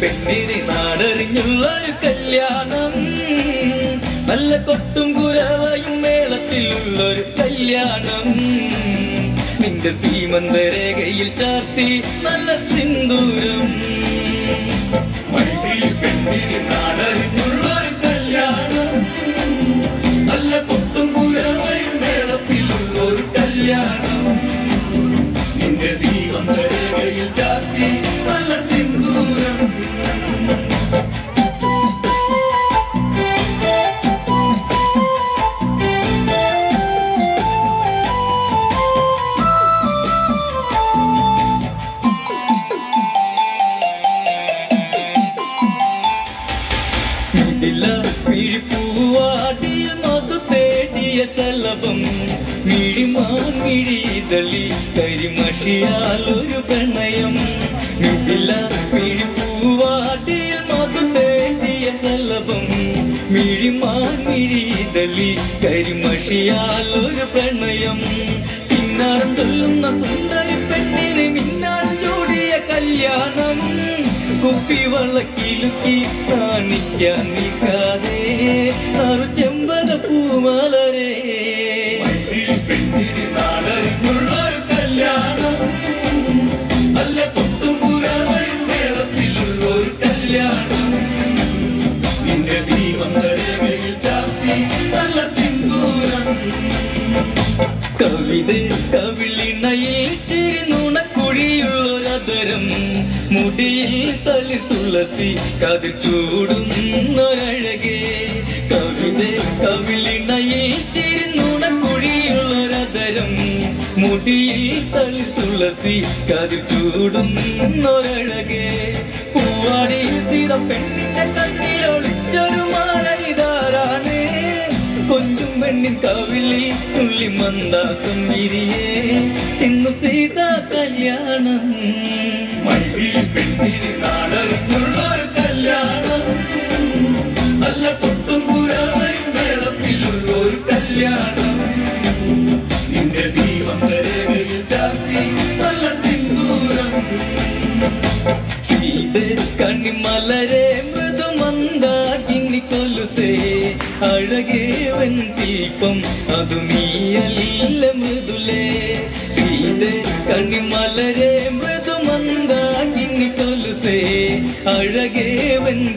പെണ്ണിന് നാടറിഞ്ഞുള്ളൊരു കല്യാണം. നല്ല കൊട്ടും കുരവയും മേളത്തിലുള്ളൊരു കല്യാണം. നിന്റെ സീമന്തരേഖയിൽ ചാർത്തി നല്ല സിന്ദൂരം. പെണ്ണിനെ നാടറിഞ്ഞുള്ളൊരു ഇതില പിഴിപ്പൂവാടിയ മധു തേടിയ ശലഭം. മിഴിമാങ്ങിഴിതളി കരിമഷിയാലൊരു പ്രണയം ഇതില പിഴിപ്പൂവാടിയ മധു തേടിയ ശലഭം. മിഴിമാങ്ങിഴിതളി കരിമഷിയാലൊരു പ്രണയം പിന്നാരം ചൊല്ലുന്ന സുന്ദരി പെണ്ണിന് മിന്നാൽ ചൂടിയ കല്യാണം കുപ്പി വള്ളക്കിലുക്കി കാണിക്കാൻ നിൽക്കാതെ ആറു ചെമ്പക പൂമാലരെ. കല്യാണം. നല്ല കൊട്ടും കുരവയും മേളത്തിലുള്ളൊരു കല്യാണം. നിന്റെ സീവന്തരേഖയിൽ ചാത്തി നല്ല സിന്ദൂരം. കവിത കവിളിണയിൽ ചിരിനുണക്കുഴിയുള്ളൊരതരം മുടിയിൽ തളി തുളസി കതിർ ചൂടുന്നൊരഴകേ കവിത കവിളിണയിൽ ചിരിനുണക്കുഴിയുള്ളൊരതരം മുടിയിൽ തളി തുളസി കതിർ ചൂടുന്നൊരഴകേ പൂവാടി സിറ പെണ്ണിന്റെ കണ്ണിലൊളിച്ചൊരു മാലയിതാരാണ് കൊഞ്ചും പെണ്ണിൻ കവിളി തുള്ളി മന്ദാസം വിരിയേ. ഇന്ന് സീത കല്യാണം. നാടറിഞ്ഞുള്ളൊരു കല്യാണം നല്ല കുരവയും മേളത്തിലുള്ളൊരു കല്യാണം നിന്റെ സിന്ദൂരം മൃദുലേ ശ്രീതേ കണ്ണിമലരെ അഴകേ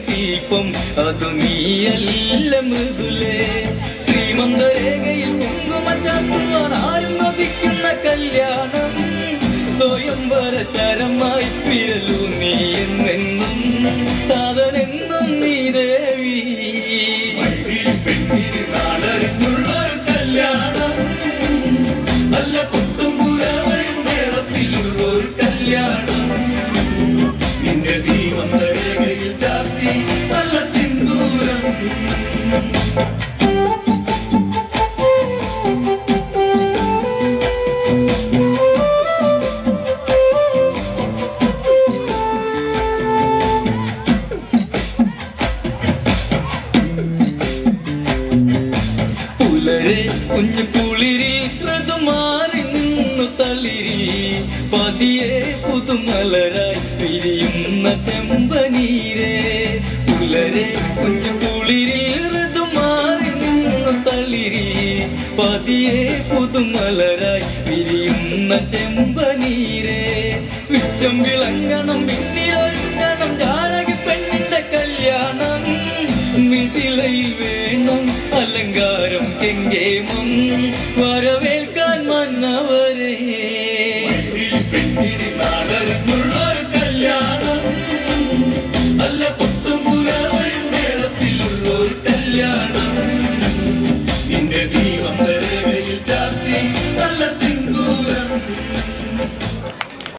ശില്പം അതു നീയല്ല മൃദുലേ. ശ്രീമന്തരേഖയിൽ കുങ്കുമച്ചാത്തുവാൻ ആരും നദിക്കുന്ന കല്യാണം. സ്വയംവര ചരമായി പിരലു നീ എന്നെന്നും സാധനെന്നും നീ ദേവി. മൈതിരി പെണ്ണിന് കുഞ്ഞു കുളിരി ഋതുമാറി നിന്നു തളിരി. പതിയെ പുതുമലരായി പിരിയുന്ന ചെമ്പനീരെ. പുലരെ കുഞ്ഞു കുളിരി ഋതുമാറി നിന്നു തളിരി. പതിയെ പുതുമലരായി പിരിയുന്ന ചെമ്പനീരെ. വിശ്വം വിളങ്ങണം ജാല